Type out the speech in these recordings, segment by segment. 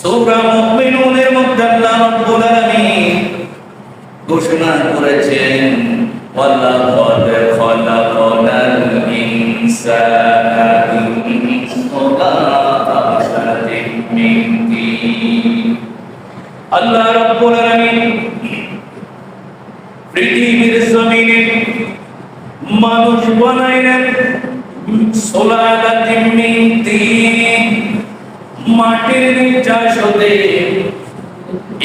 সূরা মুমিনুনের মধ্যে আল্লাহ রাব্বুল আলামিন ঘোষণা করেছেন ওয়ালাকাদ খালাকাল ইনসানা মিন সুলালাতিন মিন আল্লাহ রাব্বুল আলামিন পৃথিবীর জমিনে মানুষ বানাইলেন সোলালাতিন মিন তিন মাটির নির্যাস হতে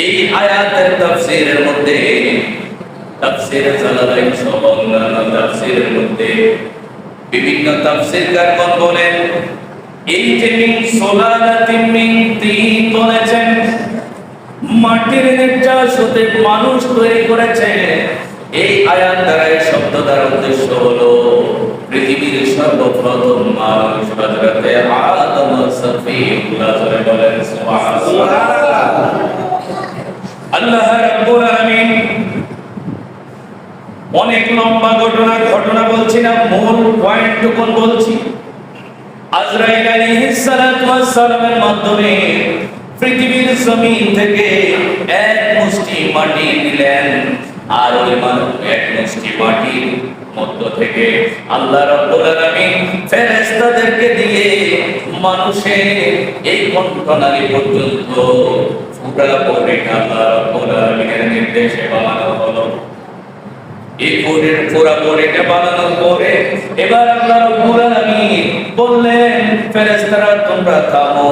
এই আয়াতের তাফসীরের মধ্যে, তাফসীর জালালাইন সহ তাফসীরের মধ্যে। বিভিন্ন তাফসীরকারগণ বলেন, এই যে মিন সোলালাতিন মিন তিন বলেছেন, মাটির নির্যাস হতে মানুষ তৈরি করেছে, এই আয়াত দ্বারা এই শব্দ দ্বারা উদ্দেশ্য হলো পৃথিবীর সর্বপ্রথম মানুষ হযরতে আদম সফিউল্লাহ ধরে বলেন, সুবহানাল্লাহ। আল্লাহ রাব্বুল আলামিন অনেক লম্বা ঘটনা ঘটনা বলছি না, মূল পয়েন্ট কোন বলছি। আজরাইল আলাইহিস সালাতু ওয়াস মাধ্যমে পৃথিবীর জমিন থেকে এক মুষ্টি মাটি নিলেন। আর ওই এক মুষ্টি মাটির মধ্য থেকে আল্লাহ রাব্বুল আলামিন ফেরেশতাদেরকে দিয়ে মানুষের এই কণ্ঠনালী পর্যন্ত পুরা পরে আল্লাহ রাব্বুল আলামিনের নির্দেশে বানানো হলো। এই কোরের পুরা কোরেটা বানানোর পরে এবার আল্লাহ রাব্বুল আলামিন বললেন, ফেরেশতারা, তোমরা থামো।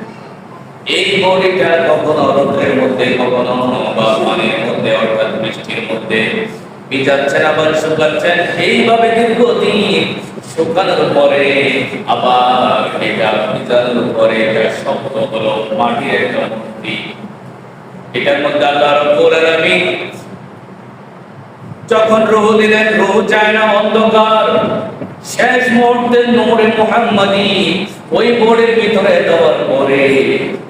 এই বডিটা কখনো রৌদ্রের মধ্যে, কখনো বা পানির মধ্যে, অর্থাৎ বৃষ্টির মধ্যে। ভিজাচ্ছেন আবার শুকাচ্ছেন। এইভাবে দীর্ঘদিন শুকানোর পরে আবার এটা ভিজানোর পরে এটা শক্ত হলো, মাটির একটা মূর্তি। এটার মধ্যে আল্লাহ রব্বুল আলামিন যখন রুহ দিলেন, রুহ চায় না অন্ধকার। শেষ মুহূর্তে নূরে মুহাম্মাদি ওই বোর্ডের ভিতরে দেওয়ার পরে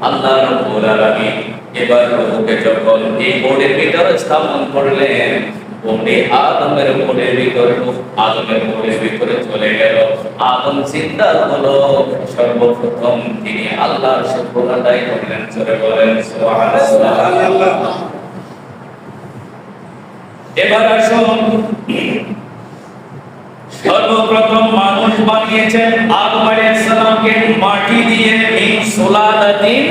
আল্লাহ রাব্বুল আলামিন এবার রুহকে যখন এই বোর্ডের ভিতরে স্থাপন করলেন ওমনি আদমের বোর্ডের ভিতরে আদমের বোর্ডের ভিতরে চলে গেল। আদম চিন্তা হলো সর্বপ্রথম তিনি আল্লাহর শুকর আদায় করলেন চলে বলেন সুবহানাল্লাহ। এবার আসুন। সর্বপ্রথম মানুষ বানিয়েছেন আদম আলাইহিস সালামকে মাটি দিয়ে মিন সুলালাতিন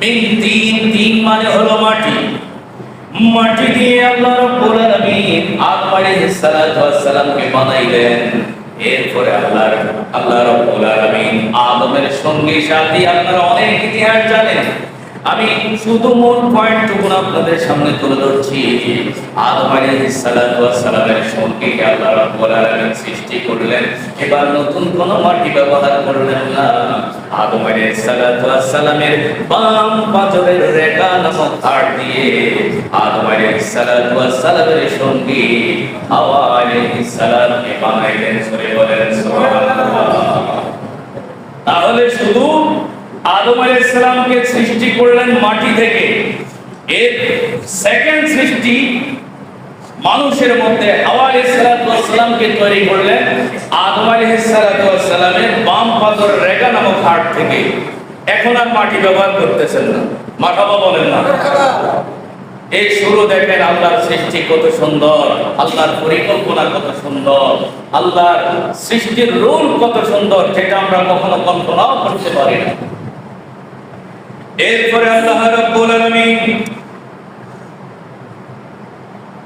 মিন তিন তিন মানে হলো মাটি। মাটি দিয়ে আল্লাহ রাব্বুল আলামিন আদম সালামকে বানাইলেন। এরপরে আল্লাহ আল্লাহ রাব্বুল আলামিন আদমের সঙ্গী সাথী আপনারা অনেক ইতিহাস জানেন। আমি শুধু মূল পয়েন্টটুকু আপনাদের সামনে তুলে ধরছি। আদম আলাইহিস সালাতু ওয়াস সালামের সঙ্গে আল্লাহ রাব্বুল আলামিন সৃষ্টি করলেন। এবার নতুন কোন মাটি ব্যবহার করলেন না। আদম আলাইহিস সালাতু ওয়াস সালামের বাম পাথরের রেখা নামক কাঠ দিয়ে আদম আলাইহিস সালাতু ওয়াস সালামের সঙ্গে হাওয়া আলাইহিস সালামকে বানাইলেন। সরে বলেন সুবহানাল্লাহ তাহলে শুধু আদম আলাইহিস সালামকে সৃষ্টি করলেন মাটি থেকে। এর সেকেন্ড সৃষ্টি মানুষের মধ্যে হাওয়া তৈরি করলেন আদম বাম পাথর রেগা নামক হাট থেকে। এখন আর মাটি ব্যবহার করতেছেন না। মাঠাবা বলেন না। এই শুরু দেখেন আল্লাহর সৃষ্টি কত সুন্দর, আল্লাহর পরিকল্পনা কত সুন্দর, আল্লাহর সৃষ্টির রূল কত সুন্দর, যেটা আমরা কখনো কল্পনাও করতে পারি না। এরপরে আল্লাহ রাব্বুল আলামিন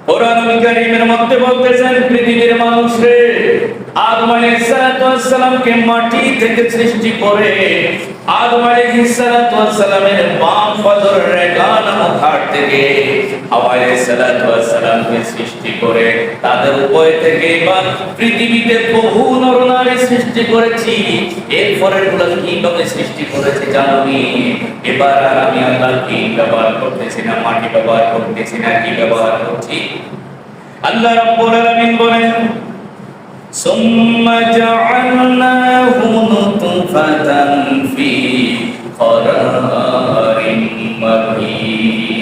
কোরআন কারীমের মধ্যে বলতেছেন পৃথিবীর মানুষ রে আদম আলাইহিসসালামকে মাটি সৃষ্টি তাদের উভয় থেকে এবার পৃথিবীতে বহু নরনারী সৃষ্টি করেছি। এরপরে গুলো কীভাবে সৃষ্টি করেছে জানি এবার আমি আল্লাহ কি ব্যবহার করতেছি না, মাটি ব্যবহার করতেছি না, কি ব্যবহার করছি? আল্লাহ রাব্বুল আলামিন বলেন ثم جعلناه نطفة في قرار مكين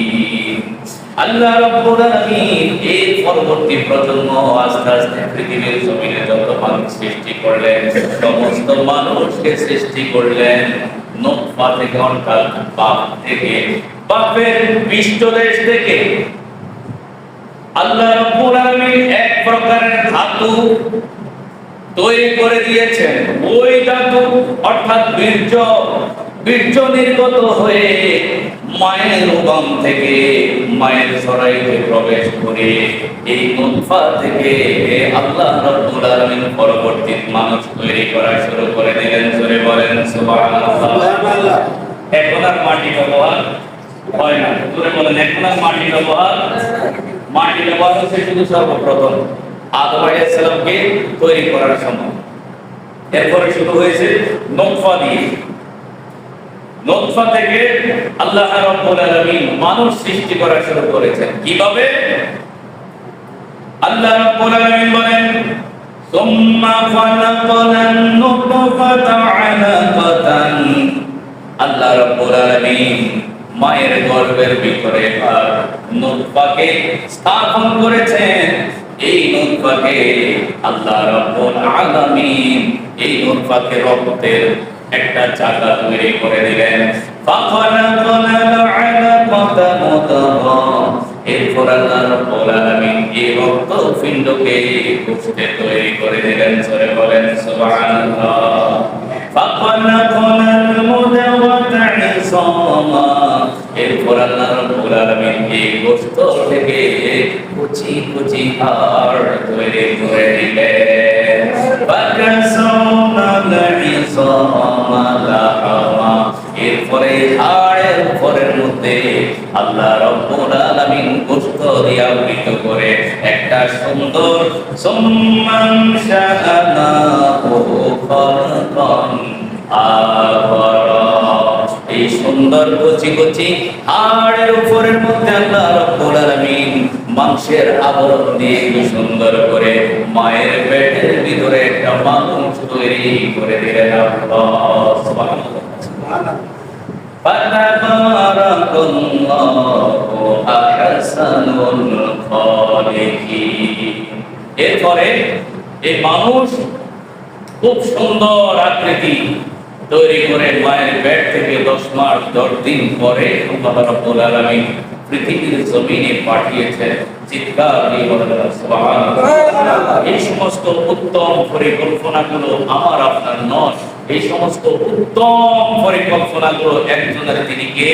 আল্লাহ রাব্বুল আলামিন এর পরবর্তী প্রজন্ম আস্তে আস্তে পৃথিবীর জমিনে যত মানুষ সৃষ্টি করলেন সমস্ত মানুষকে সৃষ্টি করলেন নোফা থেকে অর্থাৎ বাপ থেকে বাপের পৃষ্ঠদেশ থেকে আল্লাহ রাব্বুল আলামিন এক প্রকারের ধাতু তৈরি করে দিয়েছেন। ওই ধাতু অর্থাৎ বীর্য বীর্য নির্গত হয়ে মায়ের উগম থেকে মায়ের সরাইতে প্রবেশ করে এই নুতফা থেকে আল্লাহ রাব্বুল আলামিন পরবর্তী মানুষ তৈরি করা শুরু করে দিলেন। জোরে বলেন সুবহানাল্লাহ। এখন আর মাটি ব্যবহার হয় না। জোরে বলেন এখন আর মাটি ব্যবহার মাটির বসে শুধু সর্বপ্রথম আদম আলাইসালামকে তৈরি করার সময়। এরপরে শুরু হয়েছে নোৎফা দিয়ে। নোৎফা থেকে আল্লাহ রাব্বুল আলামিন মানুষ সৃষ্টি করা শুরু করেছেন। কীভাবে? আল্লাহ রাব্বুল আলামিন বলেন, সুম্মা আলাকাতান। আল্লাহ রাব্বুল আলামিন মায়ের গর্ভের ভিতরে আর নুতফাকে স্থাপন করেছেন। এই নুতফাকে আল্লাহ রাব্বুল আলামিন এই নুতফাকে রক্তের একটা চাকা তৈরি করে দিলেন। এরপর আল্লাহ রাব্বুল আলামিন এই রক্ত পিণ্ডকে গোশতে তৈরি করে দিলেন। সরে বলেন, সুবহানাল্লাহ। ফাখালাকাল মুদগাতা ইসামা এরপর আল্লাহ রাব্বুল আলামিন গোশত থেকে কুচি কুচি হাড় তৈরি করে দিলেন। ফাকাসাউনা ইসামা লাহামা। এরপরে হাড়ের উপরের মধ্যে আল্লাহ রব্বুল আলামিন গোশত দিয়ে আবৃত করে একটা সুন্দর, সুম্মান শাআনাহু খালকান আখরা এই সুন্দর কচি কচি হাড়ের উপরের মধ্যে আল্লাহ রব্বুল আলামিন মাংসের আবরণ দিয়ে কি সুন্দর করে মায়ের পেটের ভিতরে একটা মানুষ তৈরি করে দিলেন আল্লাহ সুবহানাল্লাহ فتبارك الله أحسن الخالقين এরপরে এই মানুষ খুব সুন্দর আকৃতি তৈরি করে মায়ের ব্যাট থেকে দশ মাস, দশ দিন পরে রাব্বুল পৃথিবীর জমিনে পাঠিয়েছেন চিৎকার এই সমস্ত উত্তম পরিকল্পনাগুলো আমার, আপনার নয় এই সমস্ত উত্তম পরিকল্পনাগুলো একজনের তিনি কে?